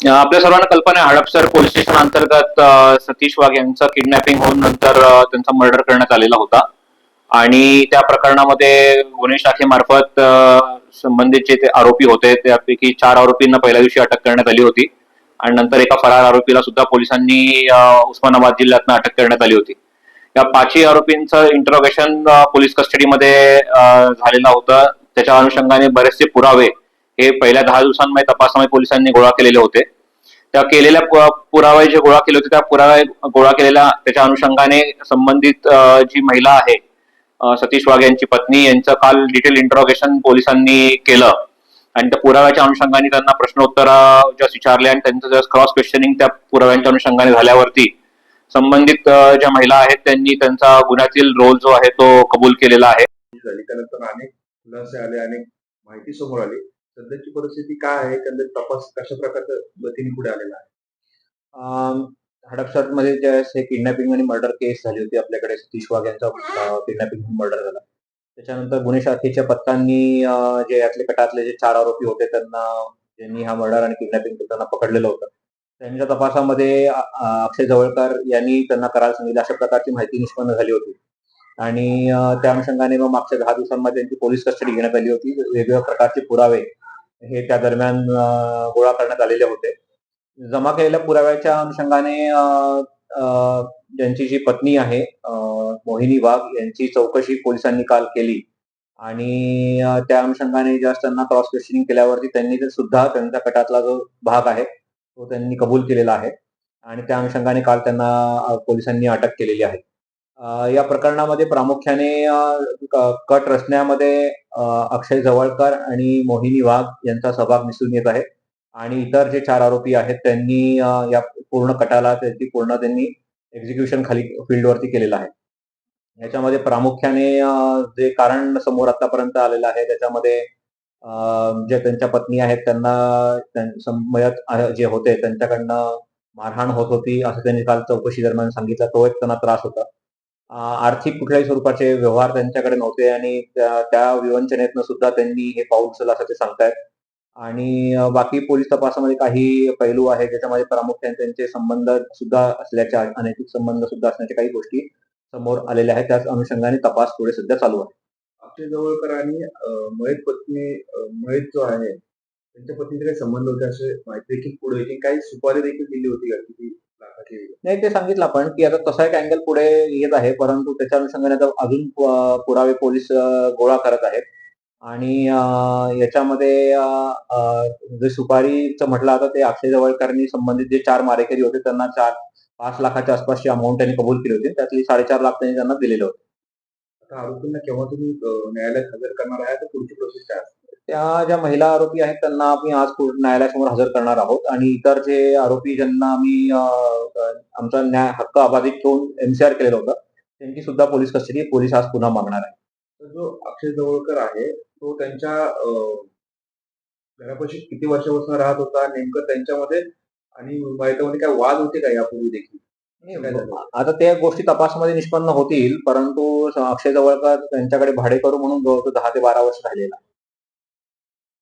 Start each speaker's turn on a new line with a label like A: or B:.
A: आपल्या सर्वांना कल्पना आहे हडपसर पोलीस स्टेशन अंतर्गत सतीश वाघ यांचं किडनॅपिंग होऊन नंतर त्यांचा मर्डर करण्यात आलेला होता. आणि त्या प्रकरणामध्ये गुन्हे शाखेमार्फत संबंधित जे ते आरोपी होते त्यापैकी चार आरोपींना पहिल्या दिवशी अटक करण्यात आली होती. आणि नंतर एका फरार आरोपीला सुद्धा पोलिसांनी उस्मानाबाद जिल्ह्यातनं अटक करण्यात आली होती. या पाचही आरोपींचं इंटरोगेशन पोलीस कस्टडीमध्ये झालेलं होतं. त्याच्या अनुषंगाने बरेचसे पुरावे हे पहिल्या दहा दिवसांमध्ये तपासामध्ये पोलिसांनी गोळा केलेले होते. त्या केलेल्या पुरावे जे गोळा केले होते त्या पुरावे गोळा केलेल्या त्याच्या अनुषंगाने संबंधित जी महिला आहे सतीश वाघ यांची पत्नी यांचं काल डिटेल इंटरॉगेशन पोलिसांनी केलं. आणि त्या पुराव्याच्या अनुषंगाने त्यांना प्रश्नोत्तर जस विचारले आणि त्यांचं जस क्रॉस क्वेश्चनिंग त्या पुराव्यांच्या अनुषंगाने झाल्यावरती संबंधित ज्या महिला आहेत त्यांनी त्यांचा गुन्ह्यातील रोल जो आहे तो कबूल केलेला आहे.
B: त्यानंतर अनेक खुलासे आले अनेक माहिती समोर आली. सध्याची परिस्थिती काय आहे? त्यानंतर तपास कशा प्रकारच्या गतीने पुढे आलेला आहे?
C: हडपसरमध्ये ज्यावेळेस हे किडनॅपिंग आणि मर्डर केस झाली होती आपल्याकडे. सतीश वाघ यांचा किडनॅपिंग मर्डर झाला. त्याच्यानंतर गुन्हे शाखेच्या पत्तांनी जे यातले कटातले जे चार आरोपी होते त्यांना ज्यांनी हा मर्डर आणि किडनॅपिंग करताना पकडलेलं होतं. त्यांच्या तपासामध्ये अक्षय जवळकर यांनी त्यांना करायला सांगितलं. अशा प्रकारची माहिती निष्पन्न झाली होती. आणि त्या अनुषंगाने मग मागच्या दहा दिवसांमध्ये त्यांची पोलीस कस्टडी घेण्यात आली होती. वेगवेगळ्या प्रकारचे पुरावे हे त्या दरम्यान गोळा करण्यात आलेले होते. जमा केलेल्या पुराव्याच्या अनुषंगाने ज्यांची जी पत्नी आहे मोहिनी वाघ यांची चौकशी पोलिसांनी काल केली. आणि त्या अनुषंगाने जास्त त्यांना क्रॉस क्वेश्चनिंग केल्यावरती त्यांनी सुद्धा त्यांच्या कटातला जो भाग आहे तो त्यांनी कबूल केलेला आहे. आणि त्या अनुषंगाने काल त्यांना पोलिसांनी अटक केलेली आहे. या प्रकरणामध्ये प्रामुख्याने कट रचण्यामध्ये अक्षय जवळकर आणि मोहिनी वाघ यांचा सहभाग दिसून येत आहे. आणि इतर जे चार आरोपी आहेत त्यांनी या पूर्ण कटाला त्यांची पूर्ण त्यांनी एक्झिक्युशन खाली फील्डवरती केलेलं आहे. याच्यामध्ये प्रामुख्याने जे कारण समोर आतापर्यंत आलेलं आहे त्याच्यामध्ये जे त्यांच्या पत्नी आहेत त्यांना मयत जे होते त्यांच्याकडनं मारहाण होत होती असं त्यांनी काल चौकशी दरम्यान सांगितलं. तो एक त्यांना त्रास होता. आर्थिक कुठल्याही स्वरूपाचे व्यवहार त्यांच्याकडे नव्हते आणि त्या विवंचनेतनं सुद्धा त्यांनी हे पाऊल उचललं असं ते सांगतायत. आणि बाकी पोलीस तपासामध्ये काही पैलू आहे ज्याच्यामध्ये प्रामुख्याने त्यांचे संबंध सुद्धा असल्याच्या अनैतिक संबंध सुद्धा असण्याच्या काही गोष्टी समोर आलेल्या आहेत. त्याच अनुषंगाने तपास पुढे सध्या चालू आहे.
B: अक्षय जवळकर आणि मयत पत्नी मयत जो आहे त्यांच्या पत्नीचे काही संबंध होते असे माहिती देखील पुढे काही सुपारी देखील दिली होती का किती लाखाची
C: नाही ते सांगितलं आपण की आता तसा एक अँगल पुढे येत आहे परंतु त्याच्या अनुषंगाने आता अजून पुरावे पोलीस गोळा करत आहेत. आणि याच्यामध्ये जे सुपारीचं म्हटलं आता ते अक्षय जवळकरांनी संबंधित जे चार मारेकरी होते त्यांना चार पाच लाखाच्या आसपासची अमाऊंट त्यांनी कबूल केली होती. त्यातली साडेचार लाख त्यांनी त्यांना दिलेले होते.
B: आता आरोपींना केव्हा तुम्ही न्यायालयात हजर करणार आहे? तर पुढची प्रोसेस काय असते?
C: त्या ज्या महिला आरोपी आहेत त्यांना आम्ही आज न्यायालयासमोर हजर करणार आहोत. आणि इतर जे आरोपी ज्यांना आम्ही आमचा न्याय हक्क अबाधित ठेवून एमसीआर केलेलं होतं त्यांची सुद्धा पोलीस कस्टडी पोलीस आज पुन्हा मागणार आहे
B: तर जो अक्षय जवळकर आहे तो त्यांच्या घरापाशी किती वर्षापासून राहत होता नेमकं त्यांच्यामध्ये आणि मयतामध्ये काय वाद होते का यापूर्वी देखील?
C: आता त्या गोष्टी तपासामध्ये निष्पन्न होतील परंतु अक्षय जवळकर त्यांच्याकडे भाडेकरू म्हणून जवळजवळ दहा ते बारा वर्ष राहिलेला